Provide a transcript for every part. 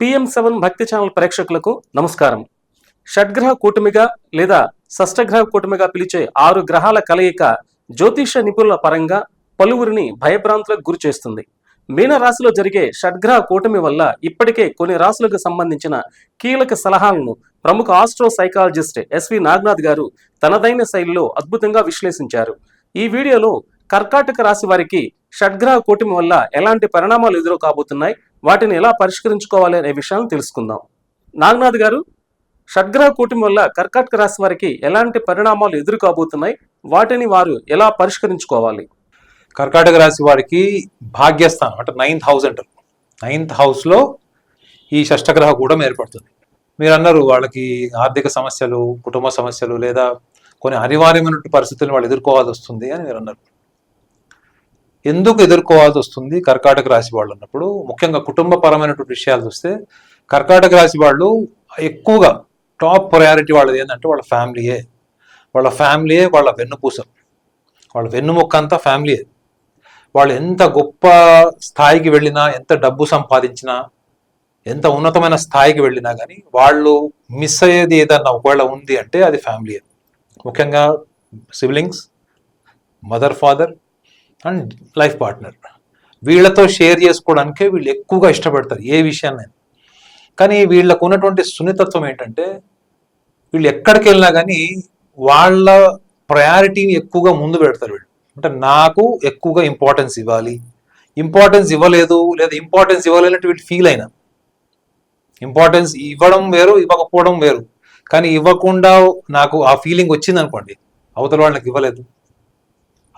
PM seven భక్తి channel ప్రేక్షకులకు నమస్కారం. షడ్గ్రహ కూటమిగా లేదా షష్టగ్రహ కూటమిగా పిలిచే ఆరు గ్రహాల కలయిక జ్యోతిష నిపుణుల పరంగా పలువురిని భయభ్రాంతులకు గురి చేస్తుంది. మీన రాశిలో జరిగే షడ్గ్రహ కూటమి వల్ల ఇప్పటికే కొన్ని రాశులకు సంబంధించిన కీలక సలహాలను ప్రముఖ ఆస్ట్రో సైకాలజిస్ట్ ఎస్వి నాగ్నాథ్ గారు తనదైన శైలిలో అద్భుతంగా విశ్లేషించారు. ఈ వీడియోలో కర్కాటక రాశి వారికి షడ్గ్రహ కూటమి వల్ల ఎలాంటి పరిణామాలు ఎదురు కాబోతున్నాయి వాటిని ఎలా పరిష్కరించుకోవాలి అనే విషయాన్ని తెలుసుకుందాం. నాగనాథ్ గారు షడ్గ్రహ కూటమి వల్ల కర్కాటక రాశి వారికి ఎలాంటి పరిణామాలు ఎదురు కాబోతున్నాయి? వాటిని వారు ఎలా పరిష్కరించుకోవాలి? కర్కాటక రాశి వారికి భాగ్యస్థానం అంటే నైన్త్ హౌస్ అంటారు. నైన్త్ హౌస్లో ఈ షష్టగ్రహ కూడా ఏర్పడుతుంది. మీరు అన్నారు వాళ్ళకి ఆర్థిక సమస్యలు కుటుంబ సమస్యలు లేదా కొన్ని అనివార్యమైనటువంటి పరిస్థితులను వాళ్ళు ఎదుర్కోవాల్సి వస్తుంది అని మీరు అన్నారు. ఎందుకు ఎదుర్కోవాల్సి వస్తుంది కర్కాటక రాశి వాళ్ళు అన్నప్పుడు? ముఖ్యంగా కుటుంబపరమైనటువంటి విషయాలు చూస్తే కర్కాటక రాశి వాళ్ళు ఎక్కువగా టాప్ ప్రయారిటీ వాళ్ళది ఏంటంటే వాళ్ళ ఫ్యామిలీయే. వాళ్ళ ఫ్యామిలీయే వాళ్ళ వెన్నుపూస. వాళ్ళ వెన్నుముక్క అంతా ఫ్యామిలీయే. వాళ్ళు ఎంత గొప్ప స్థాయికి వెళ్ళినా ఎంత డబ్బు సంపాదించినా ఎంత ఉన్నతమైన స్థాయికి వెళ్ళినా కానీ వాళ్ళు మిస్ అయ్యేది ఏదన్నా ఒకవేళ ఉంది అంటే అది ఫ్యామిలీయే. ముఖ్యంగా siblings mother father and life partner. వీళ్ళతో షేర్ చేసుకోవడానికే వీళ్ళు ఎక్కువగా ఇష్టపడతారు ఏ విషయాన్ని కానీ వీళ్ళకు ఉన్నటువంటి సున్నితత్వం ఏంటంటే వీళ్ళు ఎక్కడికి వెళ్ళినా కానీ వాళ్ళ ప్రయారిటీని ఎక్కువగా ముందు పెడతారు వీళ్ళు. అంటే నాకు ఎక్కువగా ఇంపార్టెన్స్ ఇవ్వాలి. ఇంపార్టెన్స్ ఇవ్వలేదు లేదా ఇంపార్టెన్స్ ఇవ్వలేనట్టు వీళ్ళు ఫీల్ అయినా. ఇంపార్టెన్స్ ఇవ్వడం వేరు ఇవ్వకపోవడం వేరు. కానీ ఇవ్వకుండా నాకు ఆ ఫీలింగ్ వచ్చింది అనుకోండి అవతల వాళ్ళకి ఇవ్వలేదు.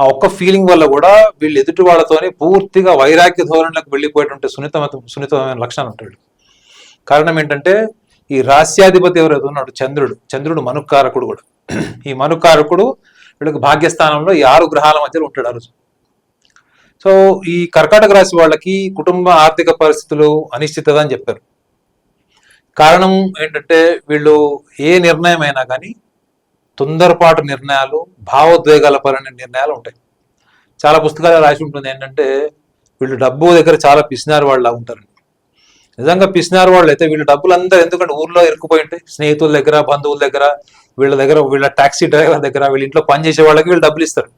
ఆ ఒక్క ఫీలింగ్ వల్ల కూడా వీళ్ళు ఎదుటి వాళ్ళతోనే పూర్తిగా వైరాగ్య ధోరణిలోకి వెళ్ళిపోయేటువంటి సున్నితమైన సున్నితమైన లక్షణాలు ఉంటాడు కారణం ఏంటంటే ఈ రాస్యాధిపతి ఎవరైతే ఉన్నాడు చంద్రుడు చంద్రుడు మనుకారకుడు కూడా. ఈ మనుకారకుడు వీళ్ళకి భాగ్యస్థానంలో ఈ ఆరు గ్రహాల మధ్యలో ఉంటాడు ఆ రోజు. సో ఈ కర్కాటక రాశి వాళ్ళకి కుటుంబ ఆర్థిక పరిస్థితులు అనిశ్చితత అని చెప్పారు. కారణం ఏంటంటే వీళ్ళు ఏ నిర్ణయం అయినా కానీ తొందరపాటు నిర్ణయాలు భావోద్వేగాల పరమైన నిర్ణయాలు ఉంటాయి. చాలా పుస్తకాలు రాసి ఉంటుంది. ఏంటంటే వీళ్ళు డబ్బు దగ్గర చాలా పిసినారు వాళ్ళ ఉంటారు నిజంగా పిసినారు వాళ్ళు అయితే వీళ్ళు డబ్బులు అందరూ ఎందుకంటే ఊర్లో ఇరుక్కుపోయి ఉంటాయి స్నేహితుల దగ్గర బంధువుల దగ్గర వీళ్ళ దగ్గర వీళ్ళ టాక్సీ డ్రైవర్ దగ్గర వీళ్ళ ఇంట్లో పనిచేసే వాళ్ళకి వీళ్ళు డబ్బులు ఇస్తారు.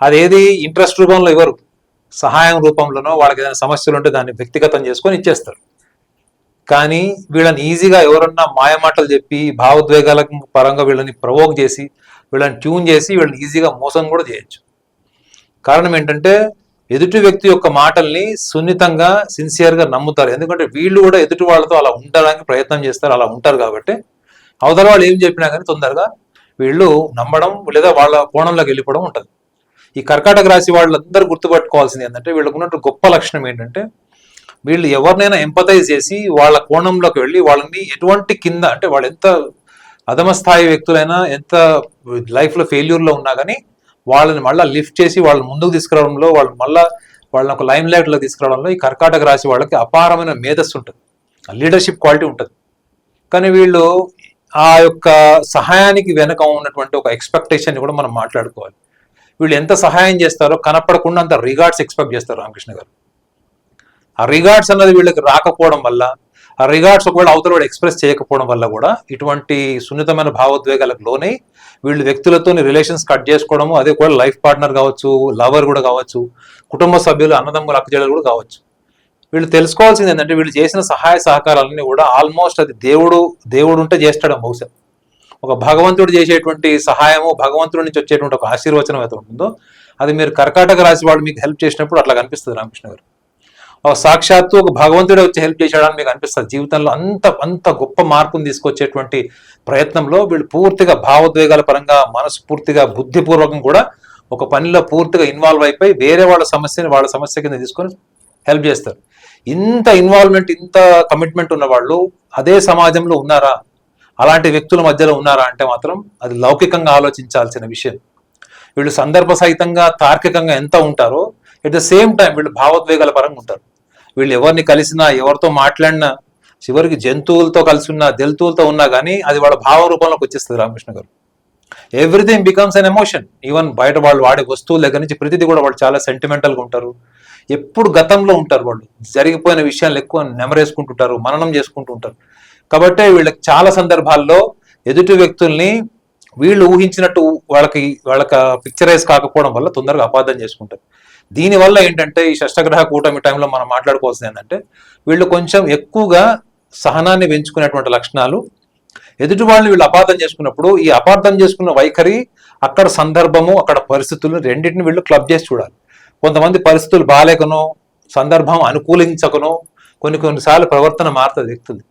అదేది ఇంట్రెస్ట్ రూపంలో ఇవ్వరు సహాయం రూపంలోనో వాళ్ళకి ఏదైనా సమస్యలు ఉంటే దాన్ని వ్యక్తిగతం చేసుకొని ఇచ్చేస్తారు. కానీ వీళ్ళని ఈజీగా ఎవరన్నా మాయమాటలు చెప్పి భావోద్వేగాల పరంగా వీళ్ళని ప్రవోక్ చేసి వీళ్ళని ట్యూన్ చేసి వీళ్ళని ఈజీగా మోసం కూడా చేయొచ్చు. కారణం ఏంటంటే ఎదుటి వ్యక్తి యొక్క మాటల్ని సున్నితంగా సిన్సియర్గా నమ్ముతారు. ఎందుకంటే వీళ్ళు కూడా ఎదుటి వాళ్ళతో అలా ఉండడానికి ప్రయత్నం చేస్తారు అలా ఉంటారు కాబట్టి. అవతల వాళ్ళు ఏం చెప్పినా కానీ తొందరగా వీళ్ళు నమ్మడం లేదా వాళ్ళ కోణంలోకి వెళ్ళిపోవడం ఉంటుంది. ఈ కర్కాటక రాశి వాళ్ళందరూ గుర్తుపట్టుకోవాల్సింది ఏంటంటే వీళ్ళకు ఉన్నట్టు గొప్ప లక్షణం ఏంటంటే వీళ్ళు ఎవరినైనా ఎంపతైజ్ చేసి వాళ్ళ కోణంలోకి వెళ్ళి వాళ్ళని ఎటువంటి కింద అంటే వాళ్ళు ఎంత అధమ స్థాయి వ్యక్తులైనా ఎంత లైఫ్లో ఫెయిల్యూర్లో ఉన్నా కానీ వాళ్ళని మళ్ళీ లిఫ్ట్ చేసి వాళ్ళని ముందుకు తీసుకురావడంలో వాళ్ళు మళ్ళీ వాళ్ళని ఒక లైమ్ లైట్లో తీసుకురావడంలో ఈ కర్కాటక రాశి వాళ్ళకి అపారమైన మేధస్సు ఉంటుంది. లీడర్షిప్ క్వాలిటీ ఉంటుంది. కానీ వీళ్ళు ఆ యొక్క సహాయానికి వెనక ఉన్నటువంటి ఒక ఎక్స్పెక్టేషన్ కూడా మనం మాట్లాడుకోవాలి. వీళ్ళు ఎంత సహాయం చేస్తారో కనపడకుండా అంత రిగార్డ్స్ ఎక్స్పెక్ట్ చేస్తారు రామకృష్ణ గారు. ఆ రిగార్డ్స్ అన్నది వీళ్ళకి రాకపోవడం వల్ల రిగార్డ్స్ ఒకవేళ అవతల వాడు ఎక్స్ప్రెస్ చేయకపోవడం వల్ల కూడా ఇటువంటి సున్నితమైన భావోద్వేగాలకు లోనై వీళ్ళు వ్యక్తులతో రిలేషన్స్ కట్ చేసుకోవడము అదే కూడా లైఫ్ పార్ట్నర్ కావచ్చు లవర్ కూడా కావచ్చు కుటుంబ సభ్యులు అన్నదమ్ములు అక్కజేళ్ళు కూడా కావచ్చు. వీళ్ళు తెలుసుకోవాల్సింది ఏంటంటే వీళ్ళు చేసిన సహాయ సహకారాలన్నీ కూడా ఆల్మోస్ట్ అది దేవుడు దేవుడు ఉంటే చేస్తాడు బహుశా. ఒక భగవంతుడు చేసేటువంటి సహాయము భగవంతుడి నుంచి వచ్చేటువంటి ఒక ఆశీర్వచనం అయితే ఉంటుందో అది మీరు కర్కాటక రాశి వాళ్ళు మీకు హెల్ప్ చేసినప్పుడు అట్లా కనిపిస్తుంది రామకృష్ణ గారు. ఒక సాక్షాత్తు ఒక భగవంతుడే వచ్చి హెల్ప్ చేశాడని మీకు అనిపిస్తుంది. జీవితంలో అంత అంత గొప్ప మార్పును తీసుకొచ్చేటువంటి ప్రయత్నంలో వీళ్ళు పూర్తిగా భావోద్వేగాల పరంగా మనస్ఫూర్తిగా బుద్ధిపూర్వకం కూడా ఒక పనిలో పూర్తిగా ఇన్వాల్వ్ అయిపోయి వేరే వాళ్ళ సమస్యని వాళ్ళ సమస్య కింద తీసుకొని హెల్ప్ చేస్తారు. ఇంత ఇన్వాల్వ్మెంట్ ఇంత కమిట్మెంట్ ఉన్న వాళ్ళు అదే సమాజంలో ఉన్నారా? అలాంటి వ్యక్తుల మధ్యలో ఉన్నారా అంటే మాత్రం అది లౌకికంగా ఆలోచించాల్సిన విషయం. వీళ్ళు సందర్భ సహితంగా తార్కికంగా ఎంత ఉంటారో ఎట్ ద సేమ్ టైం వీళ్ళు భావోద్వేగాల పరంగా ఉంటారు. వీళ్ళు ఎవరిని కలిసినా ఎవరితో మాట్లాడినా చివరికి జంతువులతో కలిసి ఉన్నా జంతువులతో ఉన్నా కానీ అది వాళ్ళ భావ రూపంలోకి వచ్చేస్తుంది Ramakrishna garu. Everything becomes an emotion even బయట వాళ్ళు వాడే వస్తువుల దగ్గర నుంచి ప్రతిదీ కూడా వాళ్ళు చాలా సెంటిమెంటల్గా ఉంటారు. ఎప్పుడు గతంలో ఉంటారు వాళ్ళు. జరిగిపోయిన విషయాలు ఎక్కువ నెమరేసుకుంటుంటారు మననం చేసుకుంటూ ఉంటారు కాబట్టి వీళ్ళకి చాలా సందర్భాల్లో ఎదుటి వ్యక్తుల్ని వీళ్ళు ఊహించినట్టు వాళ్ళకి వాళ్ళకి పిక్చరైజ్ కాకపోవడం వల్ల తొందరగా అపార్థం చేసుకుంటారు. దీనివల్ల ఏంటంటే ఈ షష్టగ్రహ కూటమి టైంలో మనం మాట్లాడుకోవాల్సింది ఏంటంటే వీళ్ళు కొంచెం ఎక్కువగా సహనాన్ని పెంచుకునేటువంటి లక్షణాలు ఎదుటి వాళ్ళని వీళ్ళు అపార్థం చేసుకున్నప్పుడు ఈ అపార్థం చేసుకున్న వైఖరి అక్కడ సందర్భము అక్కడ పరిస్థితులు రెండింటిని వీళ్ళు క్లబ్ చేసి చూడాలి. కొంతమంది పరిస్థితులు బాగాలేకనో సందర్భం అనుకూలించకనో కొన్ని కొన్నిసార్లు ప్రవర్తన మారుతుంది వ్యక్తులు.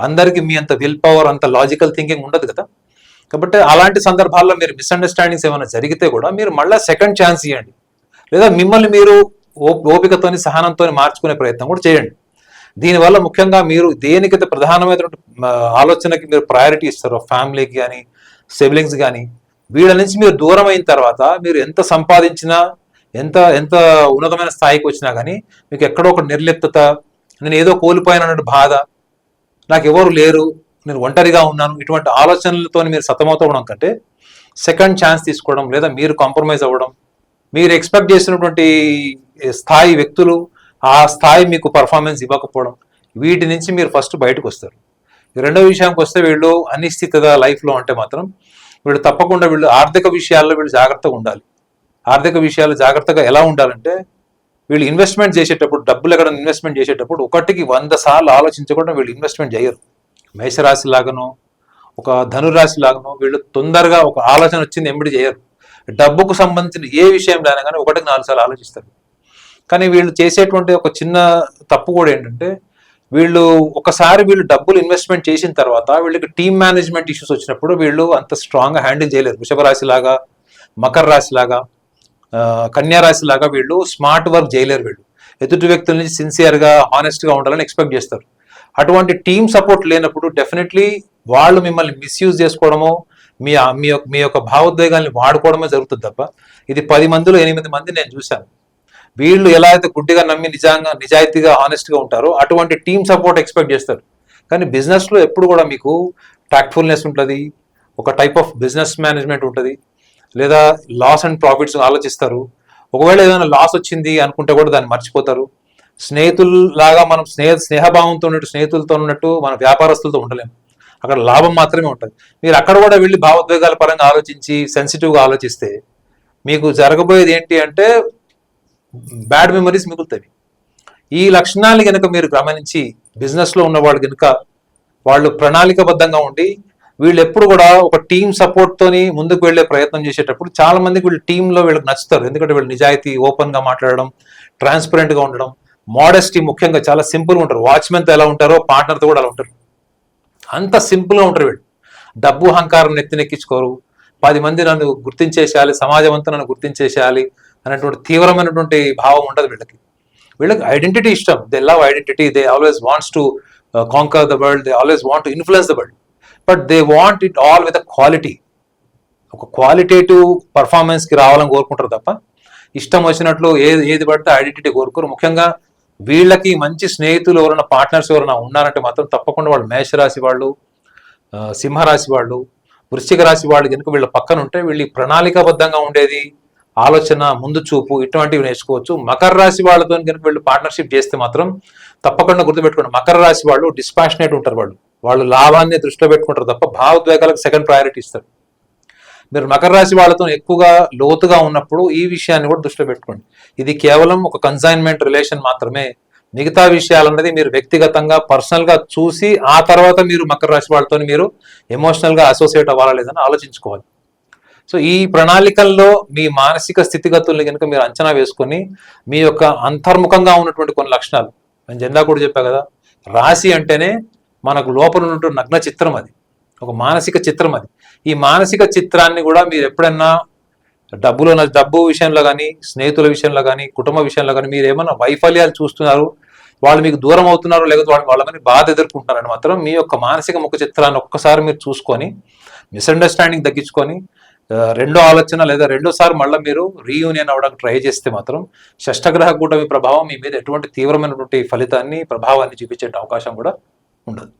అందరికీ మీ అంత విల్ పవర్ అంత లాజికల్ థింకింగ్ ఉండదు కదా. కాబట్టి అలాంటి సందర్భాల్లో మీరు మిస్అండర్స్టాండింగ్స్ ఏమైనా జరిగితే కూడా మీరు మళ్ళీ సెకండ్ ఛాన్స్ ఇవ్వండి లేదా మిమ్మల్ని మీరు ఓ- ఓపికతోని సహనంతో మార్చుకునే ప్రయత్నం కూడా చేయండి. దీనివల్ల ముఖ్యంగా మీరు దేనికైతే ప్రధానమైనటువంటి ఆలోచనకి మీరు ప్రయారిటీ ఇస్తారో ఫ్యామిలీకి కానీ సిబ్లింగ్స్ కానీ వీళ్ళ నుంచి మీరు దూరం అయిన తర్వాత మీరు ఎంత సంపాదించినా ఎంత ఎంత ఉన్నతమైన స్థాయికి వచ్చినా కానీ మీకు ఎక్కడో ఒక నిర్లిప్తత నేను ఏదో కోల్పోయానన్నట్టు బాధ నాకు ఎవరు లేరు నేను ఒంటరిగా ఉన్నాను ఇటువంటి ఆలోచనలతో మీరు సతమతవడం కంటే సెకండ్ ఛాన్స్ తీసుకోవడం లేదా మీరు కాంప్రమైజ్ అవ్వడం మీరు ఎక్స్పెక్ట్ చేసినటువంటి స్థాయి వ్యక్తులు ఆ స్థాయి మీకు పర్ఫార్మెన్స్ ఇవ్వకపోవడం వీటి నుంచి మీరు ఫస్ట్ బయటకు వస్తారు. రెండవ రెండో విషయానికి వస్తే వీళ్ళు అనిశ్చితత లైఫ్లో అంటే మాత్రం వీళ్ళు తప్పకుండా వీళ్ళు ఆర్థిక విషయాల్లో వీళ్ళు జాగ్రత్తగా ఉండాలి. ఆర్థిక విషయాలు జాగ్రత్తగా ఎలా ఉండాలంటే వీళ్ళు ఇన్వెస్ట్మెంట్ చేసేటప్పుడు డబ్బులు ఎక్కడ ఇన్వెస్ట్మెంట్ చేసేటప్పుడు ఒకటికి వంద సార్లు ఆలోచించకుండా వీళ్ళు ఇన్వెస్ట్మెంట్ చేయరు. మేషరాశి లాగానో ఒక ధనురాశి లాగానో వీళ్ళు తొందరగా ఒక ఆలోచన వచ్చింది ఎంబడి చేయరు. డబ్బుకు సంబంధించిన ఏ విషయంలో అయినా కానీ ఒకటికి నాలుగు సార్లు ఆలోచిస్తారు. కానీ వీళ్ళు చేసేటువంటి ఒక చిన్న తప్పు కూడా ఏంటంటే వీళ్ళు ఒకసారి వీళ్ళు డబ్బులు ఇన్వెస్ట్మెంట్ చేసిన తర్వాత వీళ్ళకి టీమ్ మేనేజ్మెంట్ ఇష్యూస్ వచ్చినప్పుడు వీళ్ళు అంత స్ట్రాంగ్గా హ్యాండిల్ చేయలేరు. వృషభ రాశిలాగా మకర రాశిలాగా కన్యారాశిలాగా కన్యా వీళ్ళు స్మార్ట్ వర్క్ చేయలేరు వీళ్ళు. ఎదుటి వ్యక్తుల నుంచి సిన్సియర్గా హానెస్ట్గా ఉండాలని ఎక్స్పెక్ట్ చేస్తారు. అటువంటి టీమ్ సపోర్ట్ లేనప్పుడు డెఫినెట్లీ వాళ్ళు మిమ్మల్ని మిస్యూజ్ చేసుకోవడమో మీ మీ యొక్క మీ యొక్క భావోద్వేగాల్ని వాడుకోవడమే జరుగుతుంది తప్ప ఇది పది మందిలో ఎనిమిది మంది నేను చూశాను. వీళ్ళు ఎలా అయితే గుడ్డిగా నమ్మి నిజంగా నిజాయితీగా ఆనెస్ట్గా ఉంటారో అటువంటి టీమ్ సపోర్ట్ ఎక్స్పెక్ట్ చేస్తారు. కానీ బిజినెస్లో ఎప్పుడు కూడా మీకు టాక్ట్ఫుల్నెస్ ఉంటుంది ఒక టైప్ ఆఫ్ బిజినెస్ మేనేజ్మెంట్ ఉంటుంది లేదా లాస్ అండ్ ప్రాఫిట్స్ ఆలోచిస్తారు. ఒకవేళ ఏదైనా లాస్ వచ్చింది అనుకుంటే కూడా దాన్ని మర్చిపోతారు. స్నేహితులు లాగా మనం స్నేహ స్నేహభావంతో ఉన్నట్టు స్నేహితులతో ఉన్నట్టు మన వ్యాపారస్తులతో ఉండలేము అక్కడ లాభం మాత్రమే ఉంటుంది. మీరు అక్కడ కూడా వెళ్ళి భావోద్వేగాల పరంగా ఆలోచించి సెన్సిటివ్గా ఆలోచిస్తే మీకు జరగబోయేది ఏంటి అంటే బ్యాడ్ మెమరీస్ మిగులుతాయి. ఈ లక్షణాలు కనుక మీరు గమనించి బిజినెస్లో ఉన్నవాళ్ళు కనుక వాళ్ళు ప్రణాళికబద్ధంగా ఉండి వీళ్ళు ఎప్పుడు కూడా ఒక టీం సపోర్ట్తోని ముందుకు వెళ్ళే ప్రయత్నం చేసేటప్పుడు చాలా మందికి వీళ్ళు టీంలో వీళ్ళకి నచ్చుతారు. ఎందుకంటే వీళ్ళు నిజాయితీ ఓపెన్గా మాట్లాడడం ట్రాన్స్పరెంట్గా ఉండడం మోడెస్టీ ముఖ్యంగా చాలా సింపుల్గా ఉంటారు. వాచ్మెన్తో ఎలా ఉంటారో పార్ట్నర్తో కూడా అలా ఉంటారు. అంత సింపుల్గా ఉంటారు వీళ్ళు. డబ్బు అహంకారం నెత్తినెక్కించుకోరు. పది మంది నన్ను గుర్తించేసేయాలి సమాజం అంతా నన్ను గుర్తించేసేయాలి అనేటువంటి తీవ్రమైనటువంటి భావం ఉండదు వీళ్ళకి. వీళ్ళకి ఐడెంటిటీ ఇష్టం. They love identity they always wants to conquer the world they always want to influence the world but they want it all with a quality ఒక క్వాలిటేటివ్ పర్ఫార్మెన్స్కి రావాలని కోరుకుంటారు తప్ప ఇష్టం వచ్చినట్లు ఏది ఏది పడితే ఐడెంటిటీ కోరుకోరు. ముఖ్యంగా వీళ్ళకి మంచి స్నేహితులు ఎవరైనా పార్ట్నర్స్ ఎవరైనా ఉన్నారంటే మాత్రం తప్పకుండా వాళ్ళు మేషరాశి వాళ్ళు సింహరాశి వాళ్ళు వృశ్చిక రాశి వాళ్ళు కనుక వీళ్ళ పక్కన ఉంటే వీళ్ళు ప్రణాళికాబద్ధంగా ఉండేది ఆలోచన ముందు చూపు ఇటువంటివి నేర్చుకోవచ్చు. మకర రాశి వాళ్ళతో కనుక వీళ్ళు పార్ట్నర్షిప్ చేస్తే మాత్రం తప్పకుండా గుర్తుపెట్టుకోండి మకర రాశి వాళ్ళు డిస్పాషనేట్ ఉంటారు వాళ్ళు. వాళ్ళు లాభాన్ని దృష్టిలో పెట్టుకుంటారు తప్ప భావోద్వేగాలకు సెకండ్ ప్రయారిటీ ఇస్తారు. మీరు మకర రాశి వాళ్ళతో ఎక్కువగా లోతుగా ఉన్నప్పుడు ఈ విషయాన్ని కూడా దృష్టిలో పెట్టుకోండి. ఇది కేవలం ఒక కన్సైన్మెంట్ రిలేషన్ మాత్రమే. మిగతా విషయాలన్నది మీరు వ్యక్తిగతంగా పర్సనల్గా చూసి ఆ తర్వాత మీరు మకర రాశి వాళ్ళతో మీరు ఎమోషనల్గా అసోసియేట్ అవ్వాలా లేదని ఆలోచించుకోవాలి. సో ఈ ప్రణాళికల్లో మీ మానసిక స్థితిగతుల్ని కనుక మీరు అంచనా వేసుకొని మీ యొక్క అంతర్ముఖంగా ఉన్నటువంటి కొన్ని లక్షణాలు. నేను జెండా కూడా చెప్పా కదా రాశి అంటేనే మనకు లోపల ఉన్నటువంటి నగ్న చిత్రం అది. ఒక మానసిక చిత్రం అది. ఈ మానసిక చిత్రాన్ని కూడా మీరు ఎప్పుడన్నా డబ్బులో డబ్బు విషయంలో కానీ స్నేహితుల విషయంలో కానీ కుటుంబ విషయంలో కానీ మీరు ఏమైనా వైఫల్యాలు చూస్తున్నారు వాళ్ళు మీకు దూరం అవుతున్నారు లేకపోతే వాళ్ళు వాళ్ళ బాధ ఎదుర్కొంటున్నారని మాత్రం మీ యొక్క మానసిక ముఖ చిత్రాన్ని ఒక్కసారి మీరు చూసుకొని మిస్అండర్స్టాండింగ్ తగ్గించుకొని రెండో ఆలోచన లేదా రెండోసారి మళ్ళీ మీరు రీయూనియన్ అవ్వడానికి ట్రై చేస్తే మాత్రం షష్టగ్రహ కూటమి ప్రభావం మీ మీద ఎటువంటి తీవ్రమైనటువంటి ఫలితాన్ని ప్రభావాన్ని చూపించే అవకాశం కూడా ఉండదు.